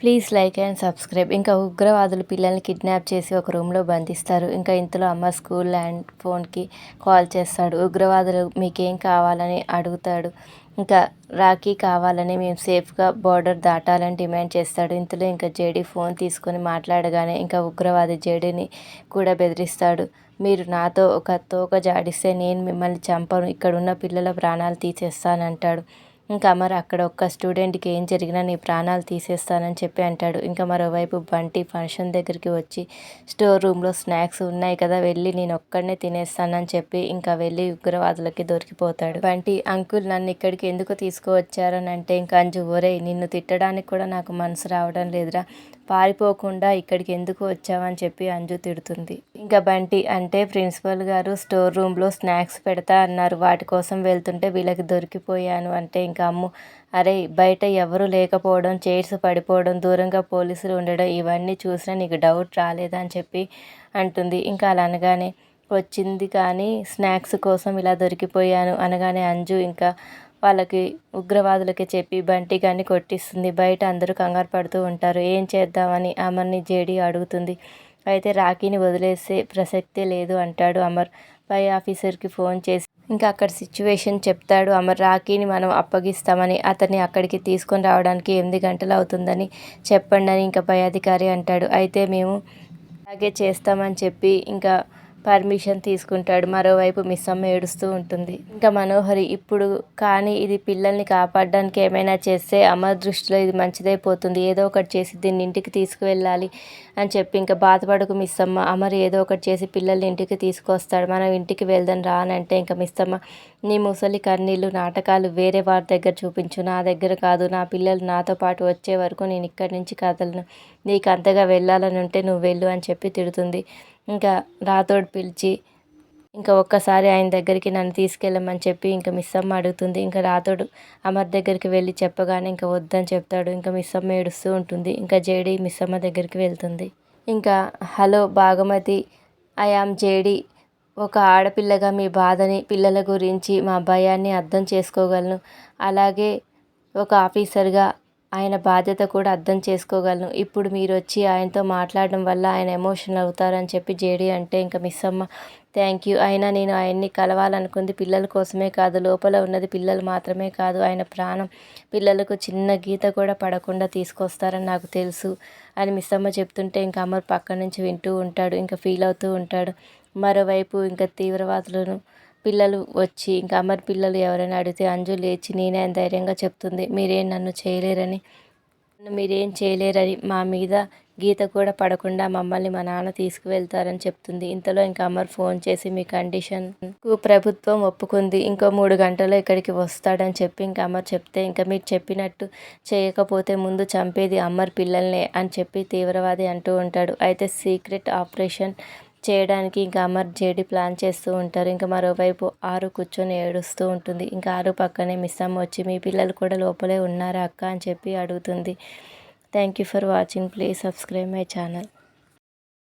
Please like and subscribe. ఇంకా ఉగ్రవాదులు పిల్లల్ని కిడ్నాప్ చేసి ఒక రూమ్లో బంధిస్తారు. ఇంకా ఇంతలో అమ్మ స్కూల్ ల్యాండ్ ఫోన్కి కాల్ చేస్తాడు. ఉగ్రవాదులు మీకేం కావాలని అడుగుతాడు? ఇంకా రాఖీ కావాలని మేము సేఫ్గా బార్డర్ దాటాలని డిమాండ్ చేస్తాడు. ఇంతలో ఇంకా జేడీ ఫోన్ తీసుకొని మాట్లాడగానే ఇంకా ఉగ్రవాది జేడీని కూడా బెదిరిస్తాడు. మీరు నాతో ఒక తోక జాడిస్తే నేను మిమ్మల్ని చంపను. ఇక్కడున్న పిల్లల ప్రాణాలు తీసేస్తానంటాడు. ఇంకా మరి అక్కడ ఒక్క స్టూడెంట్కి ఏం జరిగినా నీ ప్రాణాలు తీసేస్తానని చెప్పి అంటాడు. ఇంకా మరోవైపు బంటి ఫంక్షన్ దగ్గరికి వచ్చి స్టోర్ రూమ్లో స్నాక్స్ ఉన్నాయి కదా వెళ్ళి నేను ఒక్కడనే తినేస్తానని చెప్పి ఇంకా వెళ్ళి ఉగ్రవాదులకి దొరికిపోతాడు. బంటి అంకుల్ నన్ను ఇక్కడికి ఎందుకు తీసుకువచ్చారని అంటే ఇంకా అంజు ఒరే నిన్ను తిట్టడానికి కూడా నాకు మనసు రావడం లేదురా. పారిపోకుండా ఇక్కడికి ఎందుకు వచ్చావని చెప్పి అంజు తిడుతుంది. ఇంకా బంటి అంటే ప్రిన్సిపల్ గారు స్టోర్ రూమ్లో స్నాక్స్ పెడతా అన్నారు. వాటి కోసం వెళ్తుంటే వీళ్ళకి దొరికిపోయాను అంటే ఇంకా అమ్ము అరే బయట ఎవరు లేకపోవడం చైర్స్ పడిపోవడం దూరంగా పోలీసులు ఉండడం ఇవన్నీ చూసినా నీకు డౌట్ రాలేదా అని చెప్పి అంటుంది. ఇంకా అలా అనగానే వచ్చింది కానీ స్నాక్స్ కోసం ఇలా దొరికిపోయాను అనగానే అంజు ఇంకా వాళ్ళకి ఉగ్రవాదులకి చెప్పి బంటి కానీ కొట్టిస్తుంది. బయట అందరూ కంగారు పడుతూ ఉంటారు. ఏం చేద్దామని అమర్ని జేడి అడుగుతుంది. అయితే రాఖీని వదిలేసే ప్రసక్తే లేదు అంటాడు అమర్. పై ఆఫీసర్కి ఫోన్ చేసి ఇంకా అక్కడ సిచ్యువేషన్ చెప్తాడు అమర్. రాఖీని మనం అప్పగిస్తామని అతన్ని అక్కడికి తీసుకొని రావడానికి ఎనిమిది గంటలు అవుతుందని చెప్పండి అని ఇంకా పై అధికారి అంటాడు. అయితే మేము అలాగే చేస్తామని చెప్పి ఇంకా పర్మిషన్ తీసుకుంటాడు. మరోవైపు మిస్ అమ్మ ఏడుస్తూ ఉంటుంది. ఇంకా మనోహరి ఇప్పుడు కానీ ఇది పిల్లల్ని కాపాడడానికి ఏమైనా చేస్తే అమ్మ దృష్టిలో ఇది మంచిదైపోతుంది ఏదో ఒకటి చేసి దీన్ని ఇంటికి తీసుకువెళ్ళాలి అని చెప్పి ఇంకా బాధపడకు మిస్ అమ్మ అమర్ ఏదో ఒకటి చేసి పిల్లల్ని ఇంటికి తీసుకొస్తాడు. మనం ఇంటికి వెళ్దాం రానంటే ఇంకా మిస్ అమ్మ నీ ముసలి కన్నీళ్ళు నాటకాలు వేరే వారి దగ్గర చూపించు. నా దగ్గర కాదు. నా పిల్లలు నాతో పాటు వచ్చే వరకు నేను ఇక్కడి నుంచి కదలను. నీకు అంతగా వెళ్ళాలని ఉంటే నువ్వు వెళ్ళు అని చెప్పి తిడుతుంది. ఇంకా రాతోడు పిలిచి ఇంకా ఒక్కసారి ఆయన దగ్గరికి నన్ను తీసుకెళ్ళమని చెప్పి ఇంకా మిస్ అమ్మ అడుగుతుంది. ఇంకా రాతోడు అమర్ దగ్గరికి వెళ్ళి చెప్పగానే ఇంకా వద్దని చెప్తాడు. ఇంకా మిస్ అమ్మ ఏడుస్తూ ఉంటుంది. ఇంకా జేడి మిస్ అమ్మ దగ్గరికి వెళ్తుంది. ఇంకా hello Bhagamati I am JD. ఒక ఆడపిల్లగా మీ బాధని పిల్లల గురించి మా భయాన్ని అర్థం చేసుకోగలను. అలాగే ఒక ఆఫీసర్గా ఆయన బాధ్యత కూడా అర్థం చేసుకోగలను. ఇప్పుడు మీరు వచ్చి ఆయనతో మాట్లాడడం వల్ల ఆయన ఎమోషనల్ అవుతారని చెప్పి జేడి అంటే ఇంకా మిస్ అమ్మ. Thank you. అయినా నేను ఆయన్ని కలవాలనుకుంది పిల్లల కోసమే కాదు. లోపల ఉన్నది పిల్లలు మాత్రమే కాదు. ఆయన ప్రాణం పిల్లలకు చిన్న గీత కూడా పడకుండా తీసుకొస్తారని నాకు తెలుసు అని మిస్ అమ్మ చెప్తుంటే ఇంకా అమర్ పక్క నుంచి వింటూ ఉంటాడు. ఇంకా ఫీల్ అవుతూ ఉంటాడు. మరోవైపు ఇంకా తీవ్రవాదులను పిల్లలు వచ్చి ఇంకా అమర్ పిల్లలు ఎవరైనా అడిగితే అంజు లేచి నేనే ధైర్యంగా చెప్తుంది. మీరేం నన్ను చేయలేరని? నన్ను మీరేం చేయలేరని? మా మీద గీత కూడా పడకుండా మమ్మల్ని మా నాన్న తీసుకువెళ్తారని చెప్తుంది. ఇంతలో ఇంకా అమర్ ఫోన్ చేసి మీ కండిషన్కు ప్రభుత్వం ఒప్పుకుంది. ఇంకో మూడు గంటల్లో ఇక్కడికి వస్తాడని చెప్పి ఇంకా అమర్ చెప్తే ఇంకా మీరు చెప్పినట్టు చేయకపోతే ముందు చంపేది అమర్ పిల్లల్నే అని చెప్పి తీవ్రవాది అంటూ ఉంటాడు. అయితే సీక్రెట్ ఆపరేషన్ చేయడానికి ఇంకా అమర్ జేడి ప్లాన్ చేస్తూ ఉంటారు. ఇంకా మరోవైపు ఆరు కూర్చొని ఏడుస్తూ ఉంటుంది. ఇంకా ఆరు పక్కనే మిస్ అమ్మ వచ్చి మీ పిల్లలు కూడా లోపలే ఉన్నారా అక్క? అని చెప్పి అడుగుతుంది. Thank you for watching please subscribe my channel